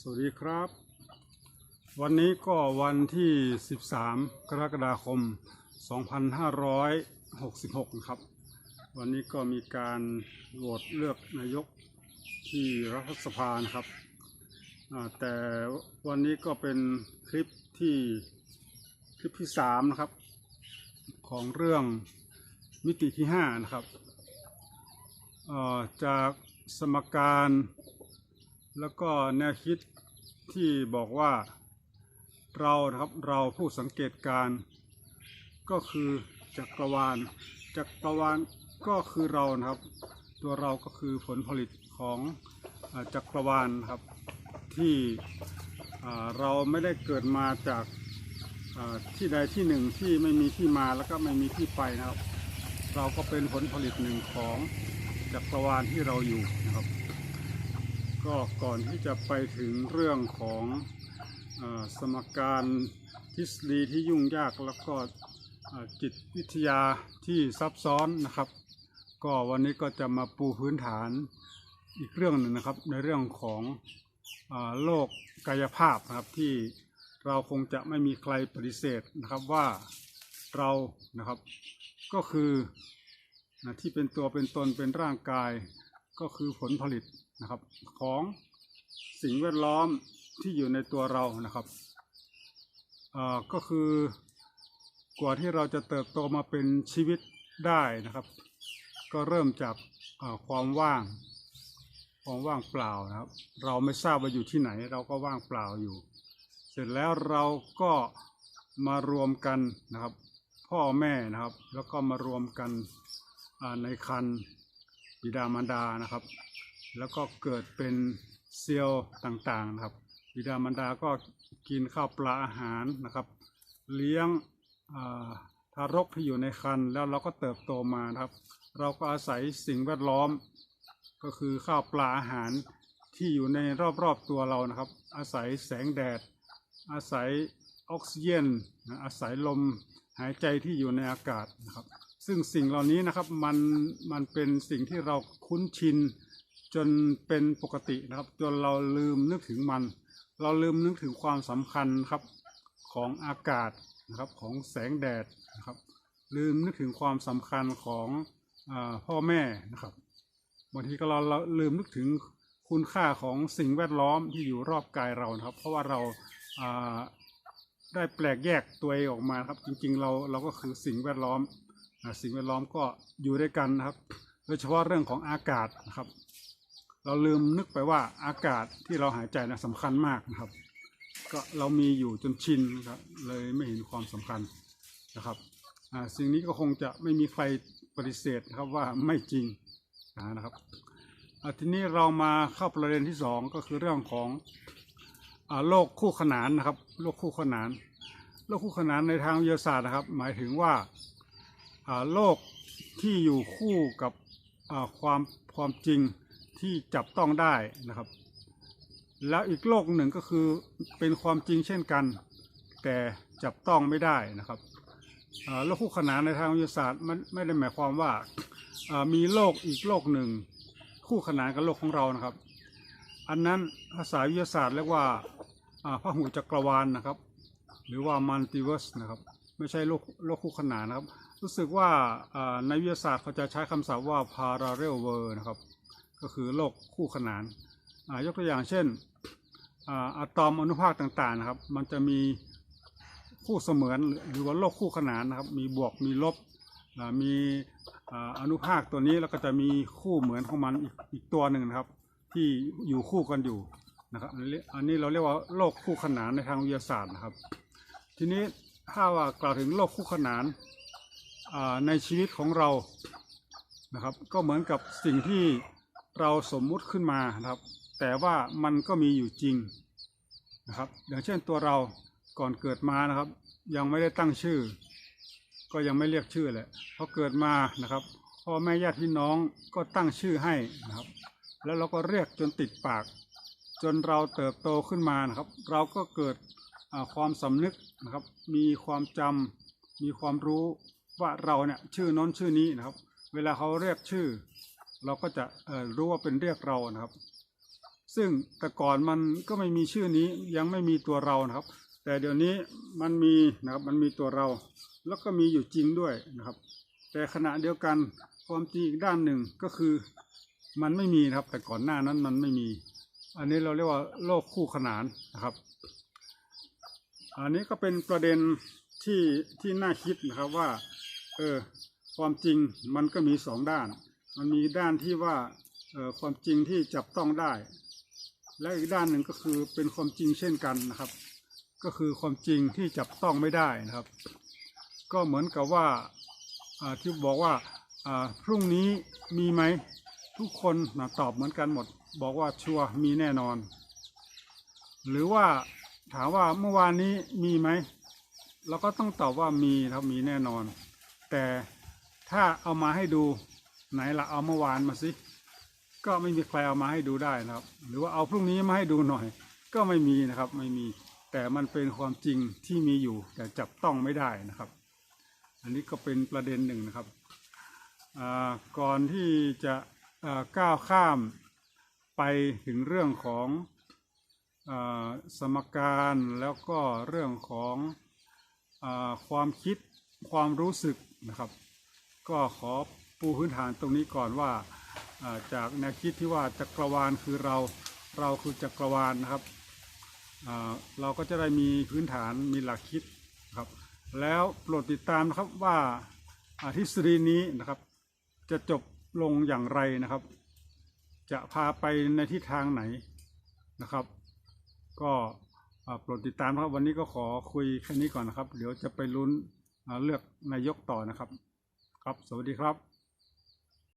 สวัสดีครับ วันนี้ก็วันที่ 13 กรกฎาคม 2566 นะครับ วันนี้ก็มีการโหวตเลือกนายกที่รัฐสภานะครับแต่วันนี้ก็เป็นคลิปที่คลิปที่ 3 นะครับ ของเรื่องมิติที่ 5 นะครับจากสมการ แล้วก็แนวคิดที่บอกว่าเรานะครับเราผู้สังเกตการก็คือจักรวาล จักรวาลก็คือเรานะครับ ตัวเราก็คือผลผลิตของจักรวาลครับ ที่เราไม่ได้เกิดมาจากที่ใดที่หนึ่งที่ไม่มีที่มาแล้วก็ไม่มีที่ไปนะครับ เราก็เป็นผลผลิตหนึ่งของจักรวาลที่เราอยู่นะครับ ก็ก่อนที่จะไปถึงเรื่องของอสมการทฤษฎีที่ยุ่งยากแล้วก็จิตวิทยาที่ซับซ้อนนะครับ ก็วันนี้ก็จะมาปูพื้นฐานอีกเรื่องหนึ่งนะครับ ในเรื่องของอโลกกายภาพนะครับที่เราคงจะไม่มีใครปฏิเสธนะครับว่าเรานะครับก็คือนะที่เป็นตัวเป็นตนเป็นร่างกายก็คือผลผลิต นะครับ ของสิ่งแวดล้อมที่อยู่ในตัวเรานะครับก็คือกว่าที่เราจะเติบโตมาเป็นชีวิตได้นะครับ ก็เริ่มจากความว่างความว่างเปล่านะครับ เราไม่ทราบว่าอยู่ที่ไหน เราก็ว่างเปล่าอยู่ เสร็จแล้วเราก็มารวมกันนะครับ พ่อแม่นะครับ แล้วก็มารวมกันในคันบิดามารดานะครับ แล้วก็เกิดเป็นเซลล์ต่างๆนะครับ บิดามารดาก็กินข้าวปลาอาหารนะครับ เลี้ยงทารกที่อยู่ในครรภ์แล้วเราก็เติบโตมานะครับ เราก็อาศัยสิ่งแวดล้อม ก็คือข้าวปลาอาหารที่อยู่ในรอบๆตัวเรานะครับ อาศัยแสงแดด อาศัยออกซิเจนอาศัยลมหายใจที่อยู่ในอากาศนะครับ ซึ่งสิ่งเหล่านี้นะครับมันมันเป็นสิ่งที่เราคุ้นชิน จนเป็นปกตินะครับ จนเราลืมนึกถึงมัน เราลืมนึกถึงความสำคัญครับของอากาศนะครับของแสงแดดนะครับ ลืมนึกถึงความสำคัญของอพ่อแม่นะครับบางทีก็เราเราลืมนึกถึงคุณค่าของสิ่งแวดล้อมที่อยู่รอบกายเรานะครับ เพราะว่าเราได้แปลกแยกตัวเองออกมาครับ จริงๆ เราเราก็คือสิ่งแวดล้อมสิ่งแวดล้อมก็อยู่ด้วยกันนะครับ โดยเฉพาะเรื่องของอากาศนะครับ เราลืมนึกไปว่าอากาศที่เราหายใจนะสำคัญมากนะครับ ก็เรามีอยู่จนชินนะครับเลยไม่เห็นความสำคัญนะครับสิ่งนี้ก็คงจะไม่มีใครปฏิเสธนะครับว่าไม่จริงนะครับทีนี้เรามาเข้าประเด็นที่สองก็คือเรื่องของอโลกคู่ขนานนะครับโลกคู่ขนาน โลกคู่ขนานในทางวิทยาศาสตร์นะครับ หมายถึงว่าโลกที่อยู่คู่กับความความจริง ที่จับต้องได้นะครับ แล้วอีกโลกหนึ่งก็คือเป็นความจริงเช่นกัน แต่จับต้องไม่ได้นะครับโลกคู่ขนานในทางวิทยาศาสตร์มันไม่ได้หมายความว่ามีโลกอีกโลกหนึ่ง คู่ขนานกับโลกของเรานะครับ อันนั้นภาษาวิทยาศาสตร์เรียกว่าอ่าพหูจักรวาลนะครับ หรือว่ามัลติเวิร์สนะครับ ไม่ใช่โลกโลกคู่ขนานนะครับ รู้สึกว่าอ่าในวิทยาศาสตร์เขาจะใช้คำศัพท์ว่า parallel world นะครับ ก็คือโลกคู่ขนานยกตัวอย่างเช่นอะตอมอนุภาคต่างๆนะครับ มันจะมีคู่เสมือนหรือว่าโลกคู่ขนานนะครับ มีบวกมีลบมีอนุภาคตัวนี้แล้วก็จะมีคู่เหมือนของมันอีกตัวหนึ่งนะครับ ที่อยู่คู่กันอยู่นะครับอันนี้เราเรียกว่าโลกคู่ขนานในทางวิทยาศาสตร์นะครับ ทีนี้ถ้าว่ากล่าวถึงโลกคู่ขนานในชีวิตของเรานะครับ ก็เหมือนกับสิ่งที่ เราสมมุติขึ้นมานะครับ แต่ว่ามันก็มีอยู่จริงนะครับ อย่างเช่นตัวเราก่อนเกิดมานะครับ ยังไม่ได้ตั้งชื่อ ก็ยังไม่เรียกชื่อแหละพอเกิดมานะครับพ่อแม่ญาติพี่น้องก็ตั้งชื่อให้นะครับ แล้วเราก็เรียกจนติดปาก จนเราเติบโตขึ้นมานะครับ เราก็เกิดความสำนึกนะครับ มีความจำมีความรู้ว่าเราเนี่ยชื่อน้นชื่อนี้นะครับ เวลาเขาเรียกชื่อ เราก็จะรู้ว่าเป็นเรียกเรานะครับ ซึ่งแต่ก่อนมันก็ไม่มีชื่อนี้ยังไม่มีตัวเรานะครับ แต่เดี๋ยวนี้มันมีนะครับมันมีตัวเรา แล้วก็มีอยู่จริงด้วยนะครับ แต่ขณะเดียวกันความจริงอีกด้านหนึ่งก็คือมันไม่มีนะครับ แต่ก่อนหน้านั้นมันไม่มี อันนี้เราเรียกว่าโลกคู่ขนานนะครับ อันนี้ก็เป็นประเด็นที่ที่น่าคิดนะครับว่าเออความจริงมันก็มีสองด้าน มันมีด้านที่ว่าความจริงที่จับต้องได้ และอีกด้านหนึ่งก็คือเป็นความจริงเช่นกันนะครับ ก็คือความจริงที่จับต้องไม่ได้นะครับ ก็เหมือนกับว่าที่บอกว่าอ่าพรุ่งนี้มีไหมทุกคนนะตอบเหมือนกันหมด บอกว่าชัวร์มีแน่นอน หรือว่าถามว่าเมื่อวานนี้มีไหมเราก็ต้องตอบว่ามีครับมีแน่นอน แต่ถ้าเอามาให้ดู ไหนละเอาเมื่อวานมาสิ ก็ไม่มีใครเอามาให้ดูได้นะครับ หรือว่าเอาพรุ่งนี้มาให้ดูหน่อย ก็ไม่มีนะครับ ไม่มี แต่มันเป็นความจริงที่มีอยู่ แต่จับต้องไม่ได้นะครับ อันนี้ก็เป็นประเด็นหนึ่งนะครับ ก่อนที่จะก้าวข้ามไปถึงเรื่องของอสมการแล้วก็เรื่องของอความคิดความรู้สึกนะครับ ก็ขอ ปูพื้นฐานตรงนี้ก่อนว่าจากแนวคิดที่ว่าจักรวาลคือเราเราคือจักรวาลนะครับเราก็จะได้มีพื้นฐานมีหลักคิดนะครับ แล้วโปรดติดตามนะครับว่าทฤษฎีนี้นะครับ จะจบลงอย่างไรนะครับ จะพาไปในทิศทางไหนนะครับ ก็โปรดติดตามครับวันนี้ก็ขอคุยแค่นี้ก่อนนะครับ เดี๋ยวจะไปลุ้นเลือกนายกต่อนะครับ ครับ สวัสดีครับ